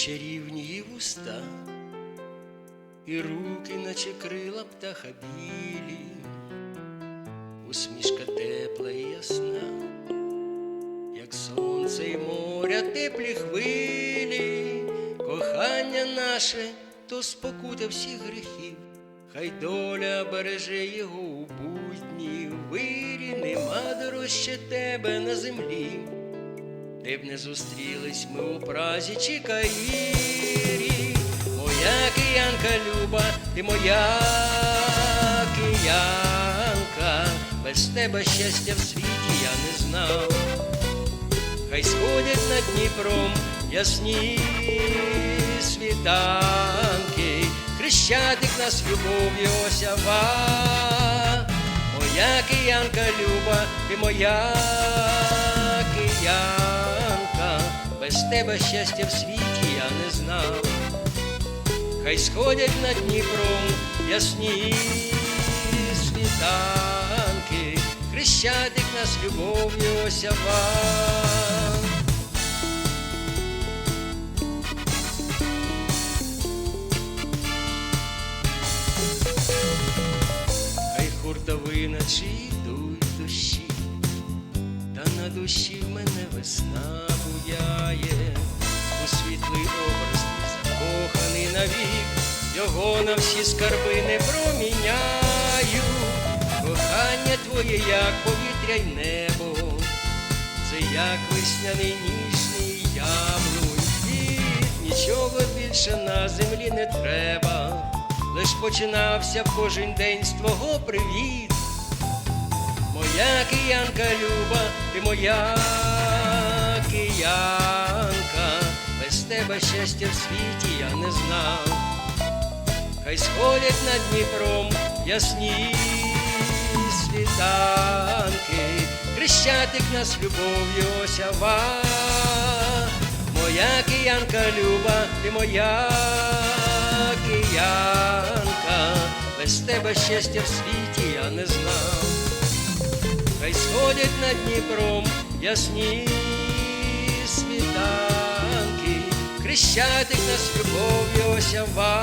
чарівні її вуста, і руки, наче крила птаха білі, усмішка тепла і ясна, як сонце і моря теплі хвилі, кохання наше то спокута всіх гріхів, хай доля береже його у будні, вирі нема дорожче тебе на землі. Де б не зустрілись ми у празі чи Каїрі, моя киянка люба, ти моя киянка, без тебе щастя в світі я не знав. Хай сходять над Дніпром ясні світанки, хрещатик нас любов'ю осява. Моя киянка люба, ти моя без тебе щастя в світі я не знав. Хай сходять над Дніпром ясні світанки, хрещатик нас любов'ю осява. Хай хуртовина чи йдуть дощі, та на душі в мене весна буяє, його на всі скарби не проміняю, кохання твоє, як повітря й небо, це як весняний ніжний яблунь, і нічого більше на землі не треба. Лиш починався кожен день з твого привіт. Моя киянка люба, ти моя киянка, без тебе щастя в світі я не знав. Хай сходять над Дніпром ясні світанки, хрещатик нас любов'ю осява. Моя киянка люба, ти моя киянка, без тебе щастя в світі я не знав. Хай сходять над Дніпром ясні світанки, хрещатик нас любов'ю осява.